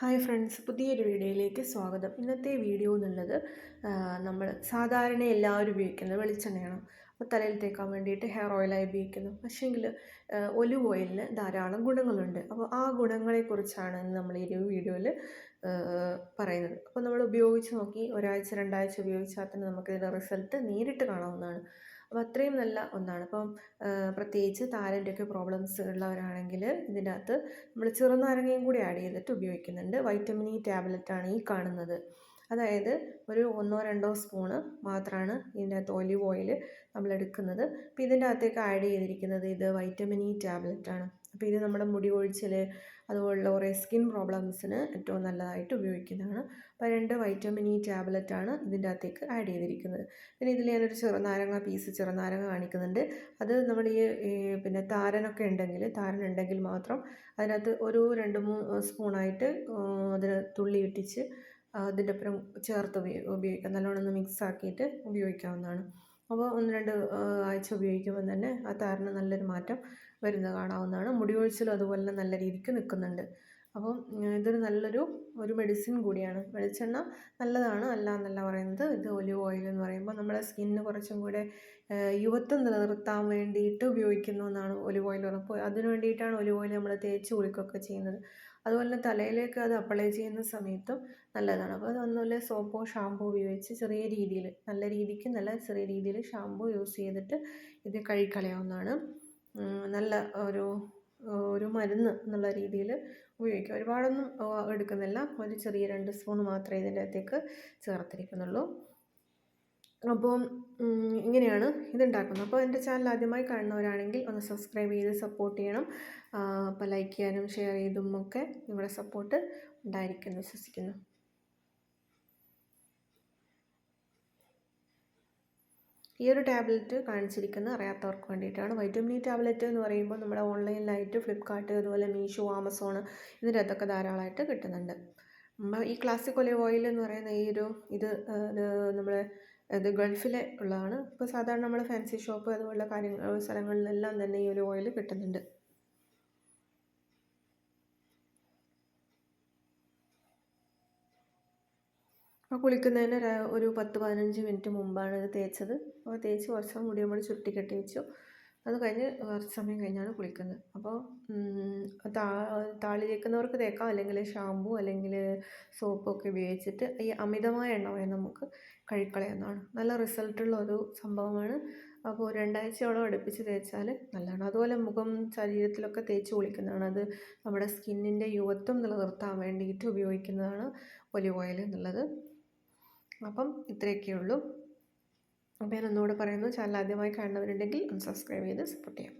Hi friends പുതിയൊരു വീഡിയോയിലേക്ക് സ്വാഗതം. ഇന്നത്തെ വീഡിയോ എന്നുള്ളത് നമ്മൾ സാധാരണ എല്ലാവരും ഉപയോഗിക്കുന്നത് വെളിച്ചെണ്ണയാണ്. അപ്പോൾ തലയിൽ തേക്കാൻ വേണ്ടിയിട്ട് ഹെയർ ഓയിലായി ഉപയോഗിക്കുന്നു. പക്ഷേങ്കിൽ ഒലിവ് ഓയിലിന് ധാരാളം ഗുണങ്ങളുണ്ട്. അപ്പോൾ ആ ഗുണങ്ങളെക്കുറിച്ചാണ് നമ്മൾ ഈ വീഡിയോയിൽ പറയുന്നത്. അപ്പോൾ നമ്മൾ ഉപയോഗിച്ച് നോക്കി ഒരാഴ്ച രണ്ടാഴ്ച ഉപയോഗിച്ചാൽ തന്നെ നമുക്കിതിന്റെ റിസൾട്ട് നേരിട്ട് കാണാവുന്നതാണ്. അപ്പോൾ അത്രയും നല്ല ഒന്നാണ്. അപ്പം പ്രത്യേകിച്ച് താരന്റെയൊക്കെ പ്രോബ്ലംസ് ഉള്ളവരാണെങ്കിൽ ഇതിന്റെ അകത്ത് നമ്മൾ ചെറുനാരങ്ങയും കൂടി ആഡ് ചെയ്തിട്ട് ഉപയോഗിക്കുന്നുണ്ട്. വൈറ്റമിൻ ഇ ടാബ്ലറ്റാണ് ഈ കാണുന്നത്. അതായത് ഒരു ഒന്നോ രണ്ടോ സ്പൂണ് മാത്രമാണ് ഇതിന്റെ അകത്ത് ഒലിവ് ഓയിൽ നമ്മൾ എടുക്കുന്നത് അപ്പോൾ ഇതിന്റെ അകത്തേക്ക് ആഡ് ചെയ്തിരിക്കുന്നത് ഇത് വൈറ്റമിൻ ഇ ടാബ്ലറ്റാണ് അപ്പോൾ ഇത് നമ്മുടെ മുടി കൊഴിച്ചിൽ അതുപോലുള്ള കുറേ സ്കിൻ പ്രോബ്ലംസിന് ഏറ്റവും നല്ലതായിട്ട് ഉപയോഗിക്കുന്നതാണ്. അപ്പോൾ രണ്ട് വൈറ്റമിൻ ഇ ടാബ്ലറ്റാണ് ഇതിന്റെ അകത്തേക്ക് ആഡ് ചെയ്തിരിക്കുന്നത്. പിന്നെ ഇതിൽ ഞാനൊരു ചെറുനാരങ്ങ പീസ് ചെറുനാരങ്ങ കാണിക്കുന്നുണ്ട്. അത് നമ്മൾ ഈ പിന്നെ താരനൊക്കെ ഉണ്ടെങ്കിൽ താരൻ ഉണ്ടെങ്കിൽ മാത്രം അതിനകത്ത് ഒരു രണ്ട് മൂന്ന് സ്പൂണായിട്ട് അതിന് തുള്ളി ഇട്ടിച്ച് അതിന്റെ ഒപ്പം ചേർത്ത് ഉപയോഗിക്കാം. നല്ലോണം ഒന്ന് മിക്സ് ആക്കിയിട്ട് ഉപയോഗിക്കാവുന്നതാണ്. അപ്പോൾ ഒന്ന് രണ്ട് ആഴ്ച ഉപയോഗിക്കുമ്പോൾ തന്നെ ആ താരന് നല്ലൊരു മാറ്റം വരുന്നത് കാണാവുന്നതാണ്. മുടി കൊഴിച്ചിലും അതുപോലെ നല്ല രീതിക്ക് നിൽക്കുന്നുണ്ട്. അപ്പം ഇതൊരു നല്ലൊരു ഒരു മെഡിസിൻ കൂടിയാണ്. വെളിച്ചെണ്ണ നല്ലതാണ്. അല്ല എന്നല്ല പറയുന്നത്. ഇത് ഒലിവ് ഓയിൽ എന്ന് പറയുമ്പോൾ നമ്മുടെ സ്കിന്നിന് കുറച്ചും കൂടെ യുവത്വം നിലനിർത്താൻ വേണ്ടിയിട്ട് ഉപയോഗിക്കുന്നു എന്നാണ് ഒലിവ് ഓയിൽ അപ്പോൾ അതിന് വേണ്ടിയിട്ടാണ് ഒലിവ് ഓയിൽ നമ്മൾ തേച്ച് കുളിക്കുകയൊക്കെ ചെയ്യുന്നത്. അതുപോലെ തന്നെ തലയിലേക്ക് അത് അപ്ലൈ ചെയ്യുന്ന സമയത്തും നല്ലതാണ്. അപ്പോൾ അതൊന്നുമില്ല സോപ്പോ ഷാമ്പോ ഉപയോഗിച്ച് ചെറിയ രീതിയിൽ നല്ല രീതിക്ക് നല്ല ചെറിയ രീതിയിൽ ഷാമ്പു യൂസ് ചെയ്തിട്ട് ഇത് കഴുകിക്കളയാവുന്നതാണ് നല്ല ഒരു ഒരു മരുന്ന് എന്നുള്ള രീതിയിൽ ഉപയോഗിക്കുക. ഒരുപാടൊന്നും എടുക്കുന്നില്ല. ഒരു ചെറിയ രണ്ട് സ്പൂൺ മാത്രമേ ഇതിന്റെ അകത്തേക്ക് ചേർത്തിരിക്കുന്നുള്ളൂ. അപ്പോൾ ഇങ്ങനെയാണ് ഇതുണ്ടാക്കുന്നത്. അപ്പോൾ എന്റെ ചാനൽ ആദ്യമായി കാണുന്നവരാണെങ്കിൽ ഒന്ന് സബ്സ്ക്രൈബ് ചെയ്ത് സപ്പോർട്ട് ചെയ്യണം. അപ്പോൾ ലൈക്ക് ചെയ്യാനും ഷെയർ ചെയ്തും ഒക്കെ നിങ്ങളുടെ സപ്പോർട്ട് ഉണ്ടായിരിക്കുമെന്ന് വിശ്വസിക്കുന്നു. ഈ ഒരു ടാബ്ലറ്റ് കാണിച്ചിരിക്കുന്നത് അറിയാത്തവർക്ക് വേണ്ടിയിട്ടാണ്. വൈറ്റമിൻ ഇ ടാബ്ലറ്റ് എന്ന് പറയുമ്പോൾ നമ്മുടെ ഓൺലൈനിലായിട്ട് ഫ്ലിപ്കാർട്ട് അതുപോലെ മീഷോ ആമസോൺ ഇതിന്റെ അകത്തൊക്കെ ധാരാളമായിട്ട് കിട്ടുന്നുണ്ട്. ഈ ക്ലാസിക് ഒലിവ് ഓയിൽ എന്ന് പറയുന്ന ഈ ഒരു ഇത് നമ്മുടെ ഇത് ഗൾഫിലെ ഉള്ളതാണ്. ഇപ്പോൾ സാധാരണ നമ്മൾ ഫാൻസി ഷോപ്പ് അതുപോലുള്ള കാര്യങ്ങൾ സ്ഥലങ്ങളിലെല്ലാം തന്നെ ഈ ഒരു ഓയിൽ കിട്ടുന്നുണ്ട്. അപ്പോൾ കുളിക്കുന്നതിന് ഒരു പത്ത് പതിനഞ്ച് മിനിറ്റ് മുമ്പാണ് ഇത് തേച്ചത്. അപ്പോൾ തേച്ച് കുറച്ച് മുടി നമ്മൾ ചുരുട്ടിക്കെട്ടി വെച്ചു. അത് കഴിഞ്ഞ് കുറച്ച് സമയം കഴിഞ്ഞാണ് കുളിക്കുന്നത്. അപ്പോൾ താ താളി തേക്കുന്നവർക്ക് തേക്കാം. അല്ലെങ്കിൽ ഷാമ്പു അല്ലെങ്കിൽ സോപ്പൊക്കെ ഉപയോഗിച്ചിട്ട് ഈ അമിതമായ എണ്ണമയം നമുക്ക് കഴിക്കളയെന്നാണ് നല്ല റിസൾട്ടുള്ള ഒരു സംഭവമാണ്. അപ്പോൾ രണ്ടാഴ്ചയോളം അടുപ്പിച്ച് തേച്ചാൽ നല്ലതാണ്. അതുപോലെ മുഖം ശരീരത്തിലൊക്കെ തേച്ച് കുളിക്കുന്നതാണ്. അത് നമ്മുടെ സ്കിന്നിന്റെ യുവത്വം നിലനിർത്താൻ വേണ്ടിയിട്ട് ഉപയോഗിക്കുന്നതാണ് ഒലിവ് ഓയിൽ എന്നുള്ളത്. അപ്പം ഇത്രയൊക്കെ ഉള്ളൂ. അപ്പോൾ ഞാൻ ഒന്നുകൂടെ പറയുന്നു. ചാനൽ ആദ്യമായി കാണുന്നവരുണ്ടെങ്കിൽ ഒന്ന് സബ്സ്ക്രൈബ് ചെയ്ത് സപ്പോർട്ട് ചെയ്യാം.